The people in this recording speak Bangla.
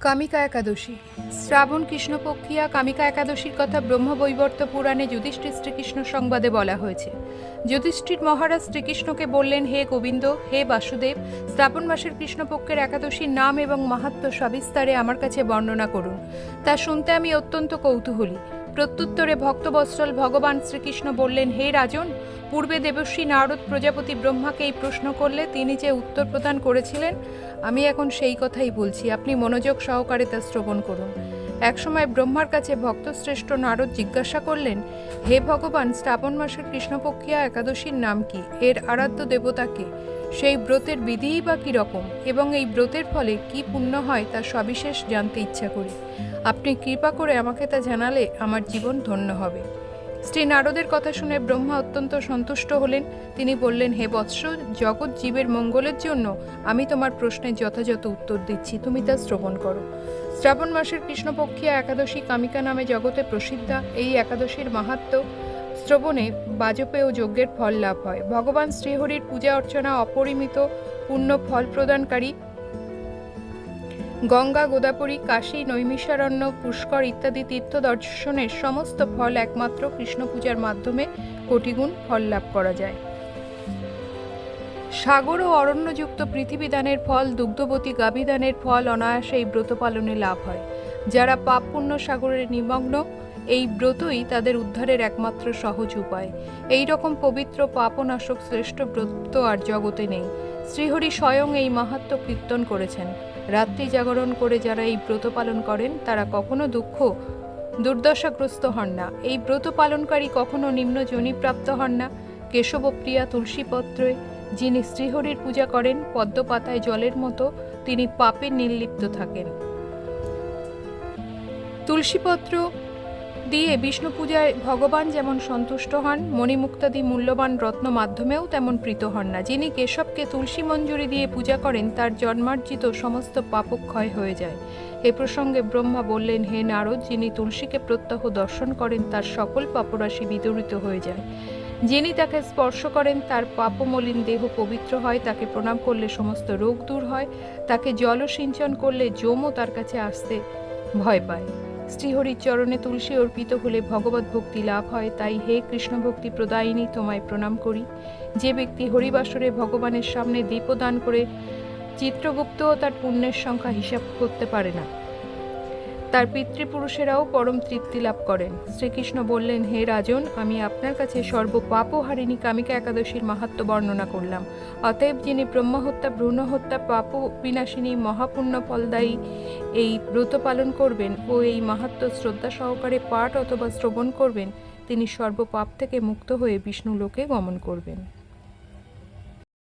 কামিকা একাদশী। শ্রাবণ কৃষ্ণপক্ষিয়া কামিকা একাদশীর কথা ব্রহ্মবৈবর্ত পুরাণে যুধিষ্ঠির শ্রীকৃষ্ণ সংবাদে বলা হয়েছে। যুধিষ্ঠির মহারাজ শ্রীকৃষ্ণকে বললেন, হে গোবিন্দ, হে বাসুদেব, শ্রাবণ মাসের কৃষ্ণপক্ষের একাদশীর নাম এবং মাহাত্ম সবিস্তারে আমার কাছে বর্ণনা করুন। তা শুনতে আমি অত্যন্ত কৌতূহলী। প্রত্যুত্তরে ভক্তবৎসল ভগবান শ্রীকৃষ্ণ বললেন, হে রাজন, পূর্বে দেবশ্রী নারদ প্রজাপতি ব্রহ্মাকে এই প্রশ্ন করলে তিনি যে উত্তর প্রদান করেছিলেন, আমি এখন সেই কথাই বলছি। আপনি মনোযোগ সহকারে তা শ্রবণ করুন। একসময় ব্রহ্মার কাছে ভক্তশ্রেষ্ঠ নারদ জিজ্ঞাসা করলেন, হে ভগবান, শ্রাবণ মাসের কৃষ্ণপক্ষিয়া একাদশীর নাম কি? এর আরাধ্য দেবতাকে সেই ব্রতের বিধিই বা কীরকম? এবং এই ব্রতের ফলে কি পুণ্য হয় তা সবিশেষ জানতে ইচ্ছা করি। আপনি কৃপা করে আমাকে তা জানালে আমার জীবন ধন্য হবে। শ্রী নারদের কথা শুনে ব্রহ্মা অত্যন্ত সন্তুষ্ট হলেন। তিনি বললেন, হে বৎস, জগৎ জীবের মঙ্গলের জন্য আমি তোমার প্রশ্নের যথাযথ উত্তর দিচ্ছি, তুমি তা শ্রবণ করো। শ্রাবণ মাসের কৃষ্ণপক্ষিয়া একাদশী কামিকা নামে জগতে প্রসিদ্ধা এই একাদশীর মাহাত্ম্য শ্রবণে বাজপেয় যজ্ঞের ফল লাভ হয়। ভগবান শ্রীহরির পূজা অর্চনা অপরিমিত পূর্ণ ফল প্রদানকারী গঙ্গা, গোদাবরী, কাশী, নৈমিষারণ্য, পুষ্কর ইত্যাদি তীর্থ দর্শনের সমস্ত ফল একমাত্র কৃষ্ণ পূজার মাধ্যমে কোটিগুণ ফল লাভ করা যায়। সাগর ও অরণ্যযুক্ত পৃথিবী দানের ফল, দুগ্ধবতী গাভীদানের ফল অনায়াসে এই ব্রত পালনে লাভ হয়। যারা পাপ পুণ্য সাগরে নিমগ্ন, এই ব্রতই তাদের উদ্ধারের একমাত্র সহজ উপায়। এই রকম পবিত্র পাপনাশক শ্রেষ্ঠ ব্রত আর জগতে নেই। শ্রীহরি স্বয়ং এই মাহাত্ম কীর্তন করেছেন। রাত্রি জাগরণ করে যারা এই ব্রত পালন করেন, তারা কখনো দুঃখ দুর্দশাগ্রস্ত হন না। এই ব্রত পালনকারী কখনো নিম্ন প্রাপ্ত হন না। কেশবপ্রিয়া তুলসীপত্রে যিনি শ্রীহরির পূজা করেন, পদ্মপাতায় জলের মতো তিনি পাপে নির্লিপ্ত থাকেন। তুলসীপত্র দিয়ে বিষ্ণু পূজায় ভগবান যেমন সন্তুষ্ট হন, মণিমুক্তাদি মূল্যবান রত্ন মাধ্যমেও তেমন প্রীত হন না। যিনি কেশবকে তুলসী মঞ্জুরি দিয়ে পূজা করেন, তার জন্মার্জিত সমস্ত পাপক্ষয় হয়ে যায়। এ প্রসঙ্গে ব্রহ্মা বললেন, হে নারদ, যিনি তুলসীকে প্রত্যহ দর্শন করেন, তার সকল পাপরাশি বিদরিত হয়ে যায়। যিনি তাকে স্পর্শ করেন, তার পাপমলিন দেহ পবিত্র হয়, তাকে প্রণাম করলে সমস্ত রোগ দূর হয়, তাকে জলসিঞ্চন করলে যমও তার কাছে আসতে ভয় পায়। শ্রীহরির চরণে তুলসী অর্পিত হলে ভগবত ভক্তি লাভ হয়। তাই হে কৃষ্ণ ভক্তি প্রদায়িনী, তোমায় প্রণাম করি। যে ব্যক্তি হরিবাসরে ভগবানের সামনে দীপদান করে চিত্রগুপ্তও তার পুণ্যের সংখ্যা হিসাব করতে পারে না তার পিতৃপুরুষেরাও পরম তৃপ্তি লাভ করেন। শ্রীকৃষ্ণ বললেন, হে রাজন, আমি আপনার কাছে সর্বপাপহারিণী কামিকা একাদশীর মাহাত্ম বর্ণনা করলাম। অতএব যিনি ব্রহ্মহত্যা ভ্রূণ হত্যা পাপ বিনাশিনী মহাপুণ্য ফলদায়ী এই ব্রত পালন করবেন ও এই মাহাত্ম শ্রদ্ধা সহকারে পাঠ অথবা শ্রবণ করবেন, তিনি সর্বপাপ থেকে মুক্ত হয়ে বিষ্ণু লোকে গমন করবেন।